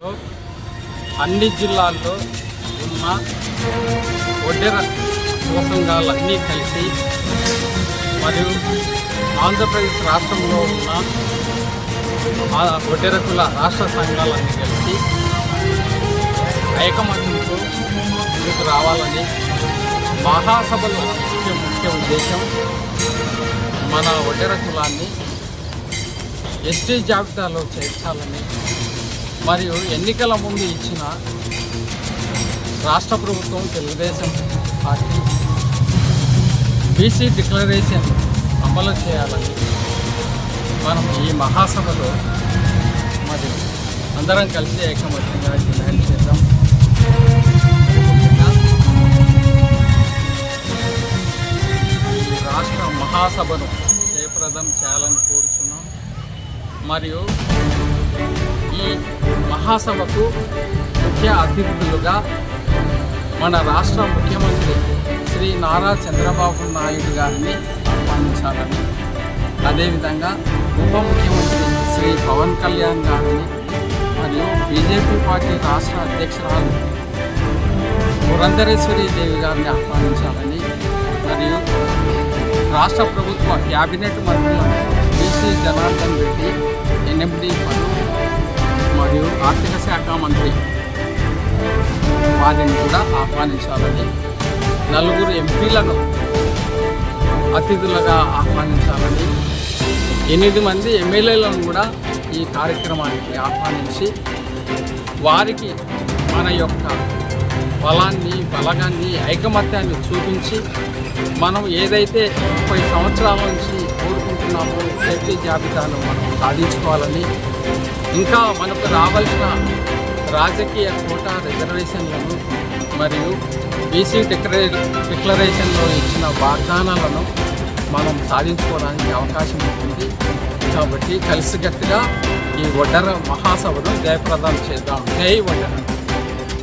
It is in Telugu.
అన్ని జిల్లాల్లో ఉన్న ఒడ్డెర సంఘాలన్నీ కలిసి మరియు ఆంధ్రప్రదేశ్ రాష్ట్రంలో ఉన్న ఆ రాష్ట్ర సంఘాలన్నీ కలిసి ఐకమత్యంతో ముందుకు రావాలని మహాసభల ముఖ్య ముఖ్య ఉద్దేశం మన ఒడ్డెర కులాన్ని ఎస్టీ జాబితాలో చేర్చాలని మరియు ఎన్నికల ముందు ఇచ్చిన రాష్ట్ర ప్రభుత్వం తెలుగుదేశం పార్టీ బీసీ డిక్లరేషన్ అమలు చేయాలని మనం ఈ మహాసభలో మరి అందరం కలిసి ఏకమత్యంగా డిమాండ్ చేద్దాం. రాష్ట్ర మహాసభను జయప్రదం చేయాలని కోరుచున్నాం. మరియు ఈ మహాసభకు ముఖ్య అతిథులుగా మన రాష్ట్ర ముఖ్యమంత్రి శ్రీ నారా చంద్రబాబు నాయుడు గారిని ఆహ్వానించాలని. అదేవిధంగా ఉప ముఖ్యమంత్రి శ్రీ పవన్ కళ్యాణ్ గారిని మరియు బీజేపీ పార్టీ రాష్ట్ర అధ్యక్షురాలు పురంధరేశ్వరి దేవి గారిని ఆహ్వానించాలని మరియు రాష్ట్ర ప్రభుత్వ క్యాబినెట్ మంత్రులను బీసీ జనార్దన్ రెడ్డి ఎన్ఎండి శాఖ మంత్రి వారిని కూడా ఆహ్వానించాలని నలుగురు ఎంపీలను అతిథులుగా ఆహ్వానించాలని ఎనిమిది మంది ఎమ్మెల్యేలను కూడా ఈ కార్యక్రమానికి ఆహ్వానించి వారికి మన యొక్క బలాన్ని బలగాన్ని ఐకమత్యాన్ని చూపించి మనం ఏదైతే ముప్పై సంవత్సరాల నుంచి కోరుకుంటున్నామో సేఫ్టీ జాబితాను మనం సాధించుకోవాలని. ఇంకా మనకు రావాల్సిన రాజకీయ కోటా రిజర్వేషన్లను మరియు బీసీ డిక్లరే డిక్లరేషన్లో ఇచ్చిన వాగ్దానాలను మనం సాధించుకోవడానికి అవకాశం ఉంటుంది. కాబట్టి కలిసికట్టుగా ఈ ఒడ్డర మహాసభను జయప్రదం చేద్దాం. జై ఒడ్డర